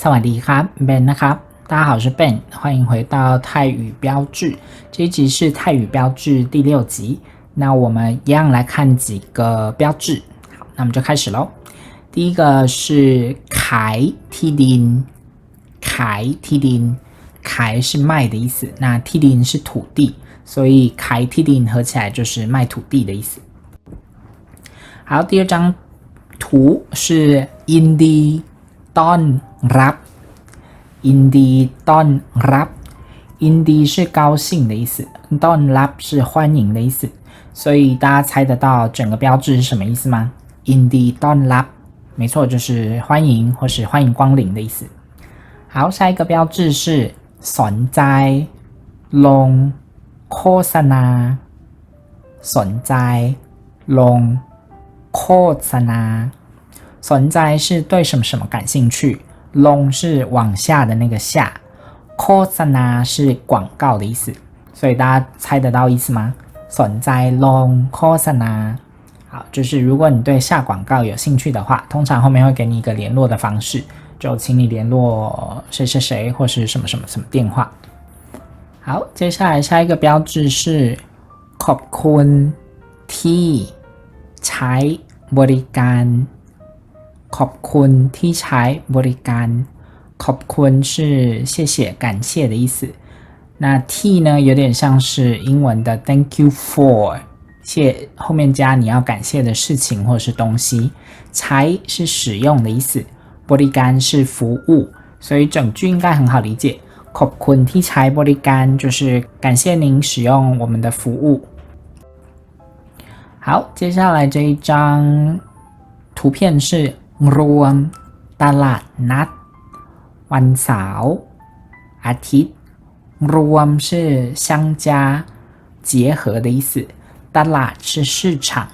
สวัสดีครับ，Ben นะครับ。大家好，我是 Ben，欢迎回到泰语标志。这一集是泰语标志第六集。那我们一样来看几个标志。好，那我们就开始喽。第一个是凯 T 丁，凯 T 丁，凯是卖的意思，那 T 丁是土地，所以凯 T 丁合起来就是卖土地的意思。好，第二张图是 Indi。ต้อน รับอินดีต้อนรับอินดี是高兴的意思ต้อนรับ是欢迎的意思所以大家猜得到整个标志是什么意思吗อินดีต้อนรับ没错就是欢迎或是欢迎光临的意思好下一个标志是สนใจลงโฆษณาสนใจลงโฆษณา存在是对什么什么感兴趣 ，long 是往下的那个下，cosana 是广告的意思，所以大家猜得到意思吗？存在 long kosana，好，就是如果你对下广告有兴趣的话，通常后面会给你一个联络的方式，就请你联络谁谁谁或是什么什么什么电话。好，接下来下一个标志是 kopkun t 才 borigan。 ขอบคุณที่ใช้บริการขอบคุณ是谢谢感谢的意思那 T 呢有点像是英文的 Thank you for 谢后面加你要感谢的事情或者是东西才是使用的意思บริการ是服务所以整句应该很好理解ขอบคุณที่ใช้บริการ就是感谢您使用我们的服务好接下来这一张图片是 รวมตลาดนัดวันเสาร์อาทิตย์รวม是相加结合的意思ตลาด是市场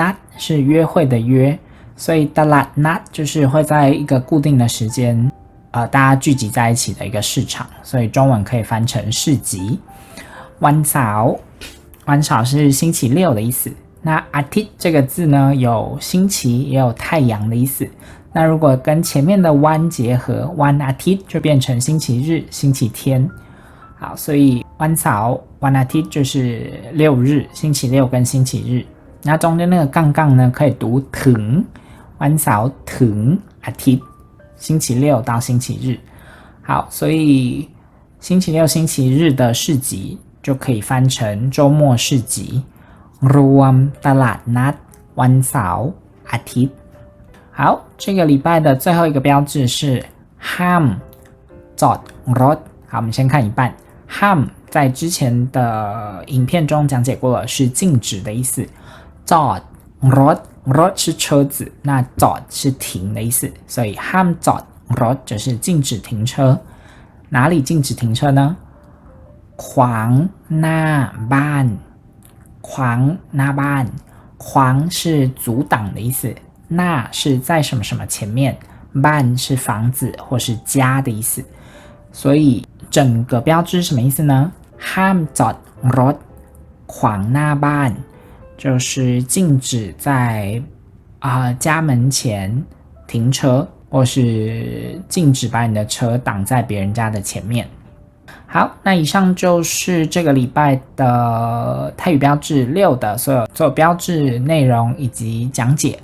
นัด是约会的约所以ตลาดนัด就是会在一个固定的时间呃大家聚集在一起的一个市场所以中文可以翻成市集วันเสาร์วันเสาร์是星期六的意思 那阿提这个字呢，有星期也有太阳的意思。那如果跟前面的弯结合，弯阿提就变成星期日、星期天。好，所以弯草弯阿提就是六日，星期六跟星期日。那中间那个杠杠呢，可以读腾，弯草腾阿提，星期六到星期日。好，所以星期六、星期日的市集就可以翻成周末市集。 รวมตลาดนัดวันเสาร์อาทิตย์好，这个礼拜的最后一个标志是ห้ามจอดรถ。好，我们先看一半。ห้าม在之前的影片中讲解过了，是禁止的意思。จอดรถรถ是车子，那จอด是停的意思，所以ห้ามจอดรถ就是禁止停车。哪里禁止停车呢？ขวางหน้าบ้าน 狂那班，狂是阻挡的意思，那是在什么什么前面，班是房子或是家的意思，所以整个标志什么意思呢？ห้จอดรถขวางหน้าบ้าน就是禁止在啊家门前停车，或是禁止把你的车挡在别人家的前面。 好那以上就是这个礼拜的泰语标志六的所有做标志内容以及讲解。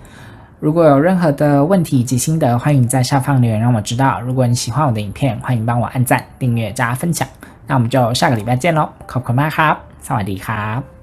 如果有任何的问题及心得欢迎在下方留言让我知道。如果你喜欢我的影片欢迎帮我按赞订阅加分享。那我们就下个礼拜见喽 coco max 萨瓦迪卡。